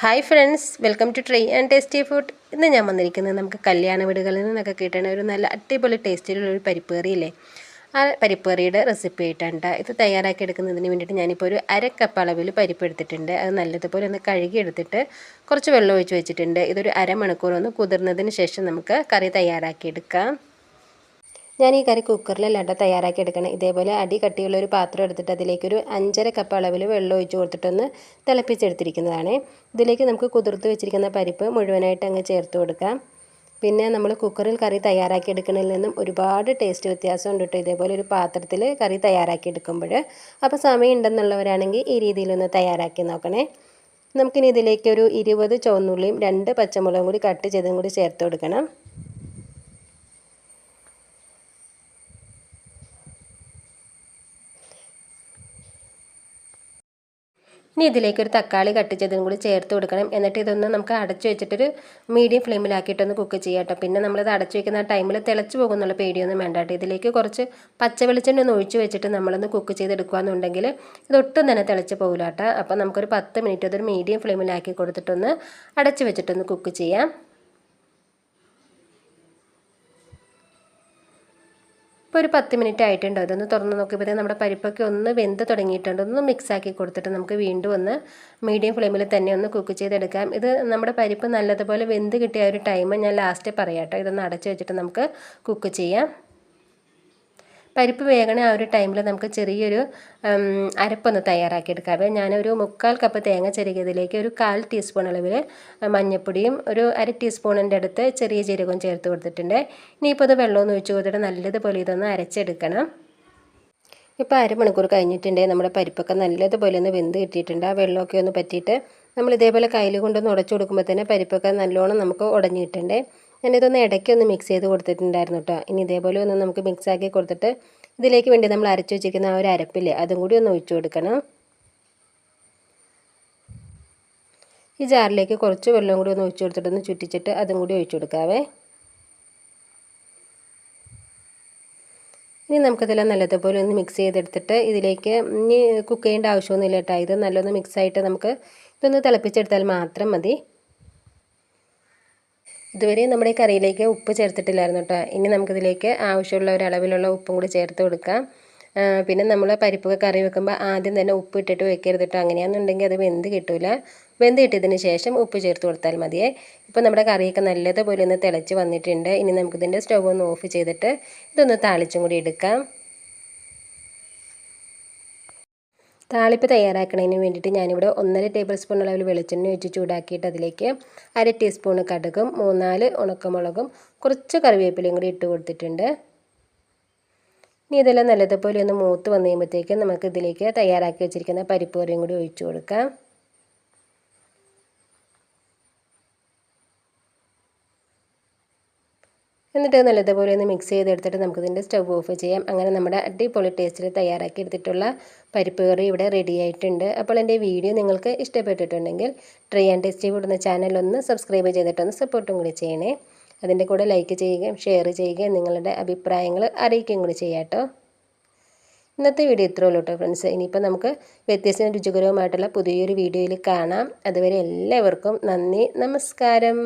Hi friends welcome to Try and Tasty food ഇന്ന് ഞാൻ വന്നിരിക്കുന്നത് നമുക്ക് കല്യാണ വീടുകളിൽ നിന്നൊക്കെ കിട്ടുന്ന ഒരു നല്ല അടിപൊളി ടേസ്റ്റിലുള്ള ഒരു പരിപ്പ് കറിയില്ലേ ആ പരിപ്പ് കറിയുടെ റെസിപ്പി ആയിട്ടാണ് ഇത് തയ്യാറാക്കി എടുക്കുന്നതിന് വേണ്ടിയിട്ട് ഞാനിപ്പോൾ ഒരു അര കപ്പ് അളവിൽ പരിപ്പ് എടുത്തിട്ടുണ്ട്. അത് നല്ലതുപോലെ ഒന്ന് കഴുകി എടുത്തിട്ട് കുറച്ച് വെള്ളം ഒഴിച്ച് വെച്ചിട്ടുണ്ട്. ഇതൊരു അരമണിക്കൂർ ഒന്ന് കുതിർന്നതിന് ശേഷം നമുക്ക് കറി തയ്യാറാക്കി എടുക്കാം. ഞാൻ ഈ കറി കുക്കറിലല്ലാണ്ട് തയ്യാറാക്കി എടുക്കണം. ഇതേപോലെ അടി കട്ടിയുള്ള ഒരു പാത്രം എടുത്തിട്ട് അതിലേക്കൊരു അഞ്ചര കപ്പ് അളവിൽ വെള്ളം ഒഴിച്ച് കൊടുത്തിട്ടൊന്ന് തിളപ്പിച്ചെടുത്തിരിക്കുന്നതാണ്. ഇതിലേക്ക് നമുക്ക് കുതിർത്ത് വെച്ചിരിക്കുന്ന പരിപ്പ് മുഴുവനായിട്ട് അങ്ങ് ചേർത്ത് കൊടുക്കാം. പിന്നെ നമ്മൾ കുക്കറിൽ കറി തയ്യാറാക്കി എടുക്കുന്നതിൽ നിന്നും ഒരുപാട് ടേസ്റ്റ് വ്യത്യാസം ഉണ്ട് കേട്ടോ ഇതേപോലെ ഒരു പാത്രത്തിൽ കറി തയ്യാറാക്കി എടുക്കുമ്പോൾ. അപ്പോൾ സമയം ഉണ്ടെന്നുള്ളവരാണെങ്കിൽ ഈ രീതിയിലൊന്ന് തയ്യാറാക്കി നോക്കണേ. നമുക്കിനി ഇതിലേക്ക് ഒരു ഇരുപത് ചുവന്നുള്ളിയും രണ്ട് പച്ചമുളകും കൂടി കട്ട് ചെയ്തും കൂടി ചേർത്ത് കൊടുക്കണം. ഇനി ഇതിലേക്ക് ഒരു തക്കാളി കട്ട് ചെയ്തതും കൂടി ചേർത്ത് കൊടുക്കണം. എന്നിട്ട് ഇതൊന്ന് നമുക്ക് അടച്ചു വെച്ചിട്ടൊരു മീഡിയം ഫ്ലെയിമിലാക്കിയിട്ടൊന്ന് കുക്ക് ചെയ്യാം കേട്ടോ. പിന്നെ നമ്മളിത് അടച്ചു വെക്കുന്ന ടൈമിൽ തിളച്ച് പോകുന്നുള്ള പേടിയൊന്നും വേണ്ട കേട്ടോ. ഇതിലേക്ക് കുറച്ച് പച്ച വെളിച്ചെണ്ണ ഒന്ന് ഒഴിച്ച് വെച്ചിട്ട് നമ്മളൊന്ന് കുക്ക് ചെയ്തെടുക്കുകയെന്നുണ്ടെങ്കിൽ ഇതൊട്ടും തന്നെ തിളച്ച് പോകില്ല കേട്ടോ. അപ്പോൾ നമുക്കൊരു പത്ത് മിനിറ്റ് അതൊരു മീഡിയം ഫ്ലെയിമിലാക്കി കൊടുത്തിട്ടൊന്ന് അടച്ചു വെച്ചിട്ടൊന്ന് കുക്ക് ചെയ്യാം. ഇപ്പോൾ ഒരു പത്ത് മിനിറ്റ് ആയിട്ടുണ്ട്. അതൊന്ന് തുറന്ന് നോക്കിയപ്പോൾ നമ്മുടെ പരിപ്പൊക്കെ ഒന്ന് വെന്ത് തുടങ്ങിയിട്ടുണ്ട്. ഒന്ന് മിക്സ് ആക്കി കൊടുത്തിട്ട് നമുക്ക് വീണ്ടും ഒന്ന് മീഡിയം ഫ്ലെയിമിൽ തന്നെ ഒന്ന് കുക്ക് ചെയ്തെടുക്കാം. ഇത് നമ്മുടെ പരിപ്പ് നല്ലതുപോലെ വെന്ത് കിട്ടിയ ഒരു ടൈം ഞാൻ ലാസ്റ്റ് പറയാം കേട്ടോ ഇതൊന്ന് അടച്ച് വെച്ചിട്ട് നമുക്ക് കുക്ക് ചെയ്യാം. പരിപ്പ് വേഗണ ആ ഒരു ടൈമിൽ നമുക്ക് ചെറിയൊരു അരപ്പൊന്ന് തയ്യാറാക്കിയെടുക്കാം. ഞാനൊരു മുക്കാൽ കപ്പ് തേങ്ങ ചെറുകിയതിലേക്ക് ഒരു കാൽ ടീസ്പൂൺ അളവിൽ മഞ്ഞൾപ്പൊടിയും ഒരു അര ടീസ്പൂണിന്റെ അടുത്ത് ചെറിയ ജീരകവും ചേർത്ത് കൊടുത്തിട്ടുണ്ട്. ഇനിയിപ്പോൾ ഇത് വെള്ളമൊന്ന് ഒഴിച്ച് കൊടുത്തിട്ട് നല്ലതുപോലെ ഇതൊന്ന് അരച്ചെടുക്കണം. ഇപ്പോൾ അരമണിക്കൂർ കഴിഞ്ഞിട്ടുണ്ട്. നമ്മുടെ പരിപ്പൊക്കെ നല്ലതുപോലെ ഒന്ന് വെന്ത് കിട്ടിയിട്ടുണ്ട്. ആ വെള്ളമൊക്കെ ഒന്ന് പറ്റിയിട്ട് നമ്മൾ ഇതേപോലെ കയ്യിൽ കൊണ്ടൊന്ന് ഉടച്ചു കൊടുക്കുമ്പോൾ തന്നെ പരിപ്പൊക്കെ നല്ലോണം നമുക്ക് ഉടഞ്ഞു കിട്ടണ്ടേ? ഞാനിതൊന്ന് ഇടയ്ക്ക് ഒന്ന് മിക്സ് ചെയ്ത് കൊടുത്തിട്ടുണ്ടായിരുന്നു കേട്ടോ ഇനി ഇതേപോലെ ഒന്ന് നമുക്ക് മിക്സ് ആക്കി കൊടുത്തിട്ട് ഇതിലേക്ക് വേണ്ടി നമ്മൾ അരച്ചു വെച്ചിരിക്കുന്ന ആ ഒരു അരപ്പില്ലേ അതും കൂടി ഒന്ന് ഒഴിച്ചു കൊടുക്കണം. ഈ ജാറിലേക്ക് കുറച്ച് വെള്ളം കൂടി ഒന്ന് ഒഴിച്ചു കൊടുത്തിട്ട് ഒന്ന് ചുറ്റിച്ചിട്ട് അതും കൂടി ഒഴിച്ചു കൊടുക്കാവേ. ഇനി നമുക്കിതെല്ലാം നല്ലതുപോലെ ഒന്ന് മിക്സ് ചെയ്തെടുത്തിട്ട് ഇതിലേക്ക് ഇനി കുക്ക് ചെയ്യേണ്ട ആവശ്യമൊന്നുമില്ല കേട്ടോ ഇത് നല്ലൊന്ന് മിക്സായിട്ട് നമുക്ക് ഇതൊന്ന് തിളപ്പിച്ചെടുത്താൽ മാത്രം മതി. ഇതുവരെ നമ്മുടെ കറിയിലേക്ക് ഉപ്പ് ചേർത്തിട്ടില്ലായിരുന്നു കേട്ടോ. ഇനി നമുക്കിതിലേക്ക് ആവശ്യമുള്ള ഒരളവിലുള്ള ഉപ്പും കൂടി ചേർത്ത് കൊടുക്കാം. പിന്നെ നമ്മൾ പരിപ്പൊക്കെ കറി വെക്കുമ്പോൾ ആദ്യം തന്നെ ഉപ്പ് ഇട്ടിട്ട് വെക്കരുത് കേട്ടോ. അങ്ങനെയാണെന്നുണ്ടെങ്കിൽ അത് വെന്ത് കിട്ടില്ല വെന്ത് കിട്ടിയതിന് ശേഷം ഉപ്പ് ചേർത്ത് കൊടുത്താൽ മതിയേ ഇപ്പോൾ നമ്മുടെ കറിയൊക്കെ നല്ലതുപോലെ ഒന്ന് തിളച്ച് വന്നിട്ടുണ്ട്. ഇനി നമുക്കിതിന്റെ സ്റ്റവ് ഒന്ന് ഓഫ് ചെയ്തിട്ട് ഇതൊന്ന് താളിച്ചും കൂടി എടുക്കാം. താളിപ്പ് തയ്യാറാക്കുന്നതിന് വേണ്ടിയിട്ട് ഞാനിവിടെ ഒന്നര ടേബിൾ സ്പൂൺ അളവിൽ വെളിച്ചെണ്ണ ഒഴിച്ച് ചൂടാക്കിയിട്ട് അതിലേക്ക് അര ടീസ്പൂൺ കടുകും മൂന്നാൽ ഉണക്കമുളകും കുറച്ച് കറിവേപ്പിലയും കൂടി ഇട്ട് കൊടുത്തിട്ടുണ്ട്. ഇനി ഇതെല്ലാം നല്ലതുപോലെ ഒന്ന് മൂത്ത് വന്നു കഴിയുമ്പോഴത്തേക്കും നമുക്ക് ഇതിലേക്ക് തയ്യാറാക്കി വെച്ചിരിക്കുന്ന പരിപ്പ് കറിയും കൂടി ഒഴിച്ചു കൊടുക്കാം. എന്നിട്ട് നല്ലതുപോലെ ഒന്ന് മിക്സ് ചെയ്തെടുത്തിട്ട് നമുക്കിതിന്റെ സ്റ്റവ് ഓഫ് ചെയ്യാം. അങ്ങനെ നമ്മുടെ അടിപൊളി ടേസ്റ്റിൽ തയ്യാറാക്കി എടുത്തിട്ടുള്ള പരിപ്പ് കറി ഇവിടെ റെഡി ആയിട്ടുണ്ട്. അപ്പോൾ എന്റെ വീഡിയോ നിങ്ങൾക്ക് ഇഷ്ടപ്പെട്ടിട്ടുണ്ടെങ്കിൽ ട്രൈ ആൻഡ് ടേസ്റ്റി കൂടുന്ന ചാനൽ ഒന്ന് സബ്സ്ക്രൈബ് ചെയ്തിട്ടൊന്ന് സപ്പോർട്ടും കൂടി ചെയ്യണേ. അതിന്റെ കൂടെ ലൈക്ക് ചെയ്യുകയും ഷെയർ ചെയ്യുകയും നിങ്ങളുടെ അഭിപ്രായങ്ങൾ അറിയിക്കുകയും കൂടി ചെയ്യാം കേട്ടോ. ഇന്നത്തെ വീഡിയോ ഇത്രയേ ഉള്ളൂ കേട്ടോ ഫ്രണ്ട്സ് ഇനിയിപ്പോൾ നമുക്ക് വ്യത്യസ്ത രുചികരവുമായിട്ടുള്ള പുതിയൊരു വീഡിയോയിൽ കാണാം. അതുവരെ എല്ലാവർക്കും നന്ദി നമസ്കാരം.